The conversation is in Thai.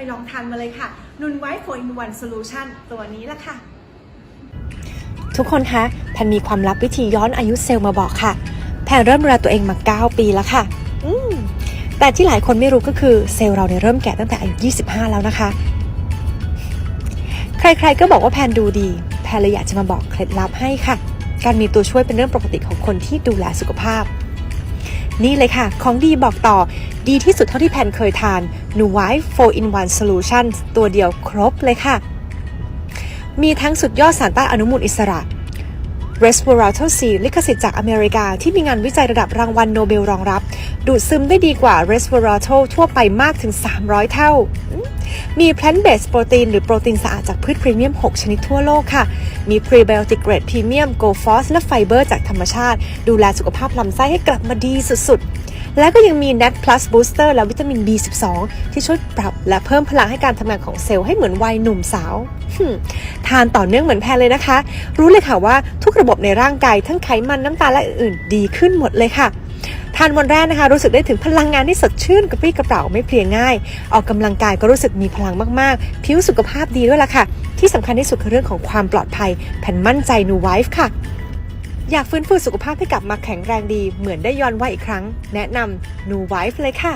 ยลองทานมาเลยค่ะนุนไว้4 in 1 solution ตัวนี้ละค่ะ ทุกคนคะแพนมีความลับวิธีย้อนอายุเซลล์มาบอกค่ะ แพนเริ่มดูแลตัวเองมา 9 ปีแล้วค่ะอืมแต่ที่หลายคนไม่รู้ก็คือเซลล์เราเนี่ยเริ่มแก่ตั้งแต่อายุ 25 แล้วนะคะ ใครๆก็บอกว่าแพนดูดี แพนเลยอยากจะมาบอกเคล็ดลับให้ค่ะ การมีตัวช่วยเป็นเรื่องปกติของคนที่ดูแลสุขภาพ นี่เลยค่ะ ของดีบอกต่อ ดีที่สุดเท่าที่แพนเคยทาน n u w i 4 in 1 Solution ตัวเดียวครบเลยค่ะ มีทั้งสุดยอดสารต้านอนุมูลอิสระ Resveratrol C ลิขสิทธิ์จากอเมริกา ที่มีงานวิจัยระดับรางวัลโนเบลรองรับ ดูดซึมได้ดีกว่า Resveratrol ทั่วไปมากถึง 300 เท่า มี plant based โปรตีนหรือโปรตีนสะอาดจากพืชพรีเมียม 6 ชนิดทั่วโลกค่ะ มี prebiotic grade พรีเมียม g o f o s และไฟเบอร์จากธรรมชาติ ดูแลสุขภาพลำไส้ให้กลับมาดีสุดๆ และก็ยังมี Net Plus Booster และวิตามิน B12 ที่ช่วยปรับและเพิ่มพลังให้การทำงานของเซลล์ให้เหมือนวัยหนุ่มสาวทานต่อเนื่องเหมือนแพนเลยนะคะ รู้เลยค่ะว่าทุกระบบในร่างกายทั้งไขมันน้ำตาลและอื่นๆดีขึ้นหมดเลยค่ะ ทานวันแรกนะคะ รู้สึกได้ถึงพลังงานที่สดชื่นกระปรี้กระเป๋าไม่เพลียง่าย ออกกำลังกายก็รู้สึกมีพลังมากๆ ผิวสุขภาพดีด้วยล่ะค่ะ ที่สำคัญที่สุดคือเรื่องของความปลอดภัยแผ่นมั่นใจนูไวฟ์ค่ะ อยากฟื้นฟูสุขภาพให้กลับมาแข็งแรงดี เหมือนได้ย้อนวัยอีกครั้ง แนะนำนูไวฟ์เลยค่ะ